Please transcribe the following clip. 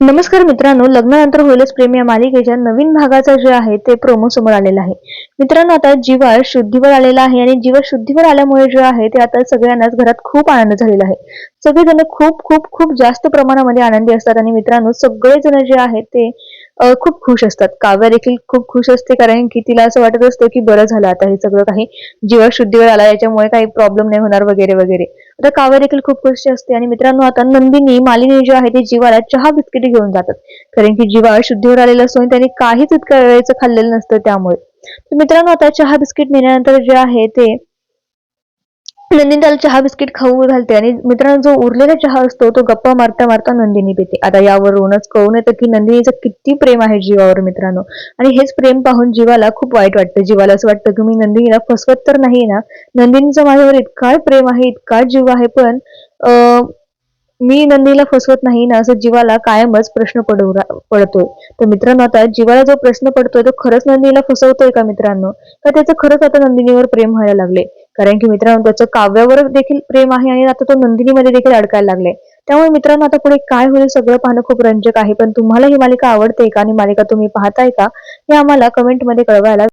नमस्कार मित्रांनो लग्नानंतर होईलच प्रेम या मालिकेच्या नवीन भागाचा जे आहे ते प्रोमो समोर आलेला आहे. मित्रांनो आता जीवा शुद्धीवर आलेला आहे आणि जीवा शुद्धीवर आल्यामुळे जे आहे ते आता सगळ्यांनाच घरात खूप आनंद झालेला आहे. सगळेजण खूप खूप खूप जास्त प्रमाणामध्ये आनंदी असतात आणि मित्रांनो सगळेजण जे आहेत ते खूप खुश असतात. काव्या देखील खूप खुश असते कारण की तिला असं वाटत असतं की बरं झालं आता हे सगळं काही जीवा शुद्धीवर आला याच्यामुळे काही प्रॉब्लेम नाही होणार वगैरे वगैरे. आता काव्य देखील खूप खुश असते आणि मित्रांनो आता नंदिनी मालिनी जे आहे ते जीवाला चहा बिस्किट घेऊन जातात. कारण की जीवा शुद्धीवर आलेला असतो आणि त्याने काहीच इतक्या वेळेचं खाल्लेलं नसतं त्यामुळे. मित्रांनो आता चहा बिस्किट नेल्यानंतर जे आहे ते नंदिनी त्याला चहा बिस्किट खाऊ घालते आणि मित्रांनो जो उरलेला चहा असतो तो गप्पा मारता मारता नंदिनी पिते. आता यावरूनच कळून येतं की नंदिनीचं किती प्रेम आहे जीवावर मित्रांनो. आणि हेच प्रेम पाहून जीवाला खूप वाईट वाटतं. जीवाला असं वाटतं की मी नंदिनीला फसवत तर नाही ना. नंदिनीचं माझ्यावर इतका प्रेम आहे इतका जीव आहे पण अं, मी नंदीला फसवत नाही ना असं जीवाला कायमच प्रश्न पडू पडतोय. तर मित्रांनो आता जीवाला जो प्रश्न पडतोय तो खरंच नंदीला फसवतोय का मित्रांनो? का त्याचं खरंच आता नंदिनीवर प्रेम व्हायला लागले कारण की मित्रांनो त्याचं काव्यावर देखील प्रेम आहे आणि आता तो नंदिनीमध्ये देखील अडकायला लागले त्यामुळे मित्रांनो आता पुढे काय होईल सगळं पाहणं खूप रंजक आहे. पण तुम्हाला ही मालिका आवडते का आणि मालिका तुम्ही पाहताय का हे आम्हाला कमेंटमध्ये कळवायला